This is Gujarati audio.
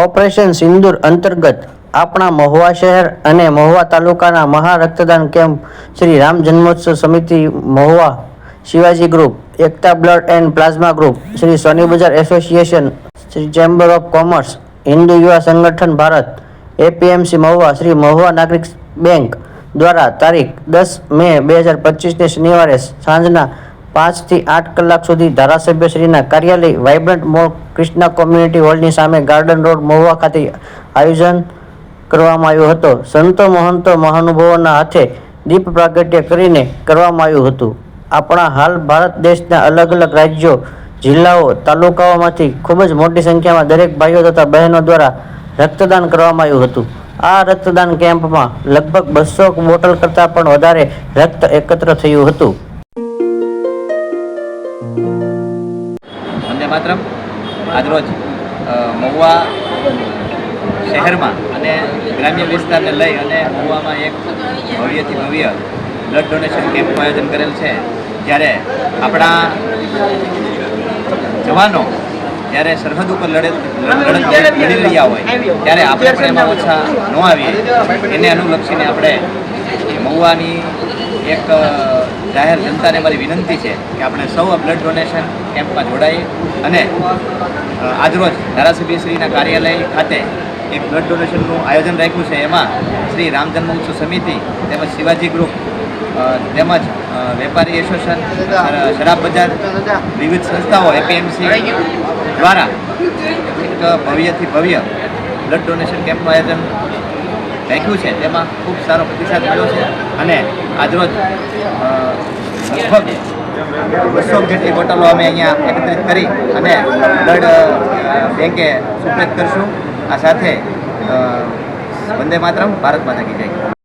ઓપરેશન સિંદૂર અંતર્ગત આપણા મહુવા શહેર અને મહુવા તાલુકાના મહા રક્તદાન કેમ્પ શ્રી રામ જન્મોત્સવ સમિતિ Mahuva Shivaji group, Ekta blood and plasma group, Shri Soni Bazaar association, Shri chamber of commerce, Hindu Yuva Sangathan Bharat, APMC Mahuva, Shri Mahuva Nagarik bank દ્વારા તારીખ દસ મે બે હજાર પચીસને શનિવારે સાંજના પાંચથી આઠ કલાક સુધી ધારાસભ્યશ્રીના કાર્યાલય વાઇબ્રન્ટ મોલ કૃષ્ણા કોમ્યુનિટી હોલની સામે ગાર્ડન રોડ મહુવા ખાતે આયોજન કરવામાં આવ્યું હતું. સંતો મહંતો મહાનુભાવોના હાથે દીપ પ્રાગટ્ય કરીને કરવામાં આવ્યું હતું. આપણા હાલ ભારત દેશના અલગ અલગ રાજ્યો, જિલ્લાઓ, તાલુકાઓમાંથી ખૂબ જ મોટી સંખ્યામાં દરેક ભાઈઓ તથા બહેનો દ્વારા રક્તદાન કરવામાં આવ્યું હતું. આ રક્તદાન કેમ્પમાં લગભગ બસો બોટલ કરતાં પણ વધારે રક્ત એકત્ર થયું હતું. વંદે આજરોજ મહુવા શહેરમાં અને ગ્રામ્ય વિસ્તારને લઈ અને મહુવામાં એક ભવ્યથી ભવ્ય બ્લડ ડોનેશન કેમ્પનું આયોજન કરેલ છે. જ્યારે આપણા જવાનો જ્યારે સરહદ ઉપર લડત લડી રહ્યા હોય, ત્યારે આપણે પણ એમાં ઓછા ન આવીએ. એને અનુલક્ષીને આપણે મહુવાની એક જાહેર જનતાને મારી વિનંતી છે કે આપણે સૌ બ્લડ ડોનેશન કેમ્પમાં જોડાઈએ અને આજરોજ ધારાસભ્યશ્રીના કાર્યાલય ખાતે એક બ્લડ ડોનેશનનું આયોજન રાખ્યું છે. એમાં શ્રી રામ જન્મોત્સવ સમિતિ તેમજ શિવાજી ગ્રુપ તેમજ વેપારી એસોસિએશન શરાબ બજાર, વિવિધ સંસ્થાઓ એપીએમસી દ્વારા એક ભવ્યથી ભવ્ય બ્લડ ડોનેશન કેમ્પનું આયોજન રાખ્યું છે. તેમાં ખૂબ સારો પ્રતિસાદ મળ્યો છે. અને આજરોજ લગભગ બસો જેટલી બોટલો અમે અહીંયા એકત્રિત કરી અને બ્લડ બેંકે સુપ્રેત કરશું. આ સાથે વંદે માતરમ, ભારત માતા કી જય.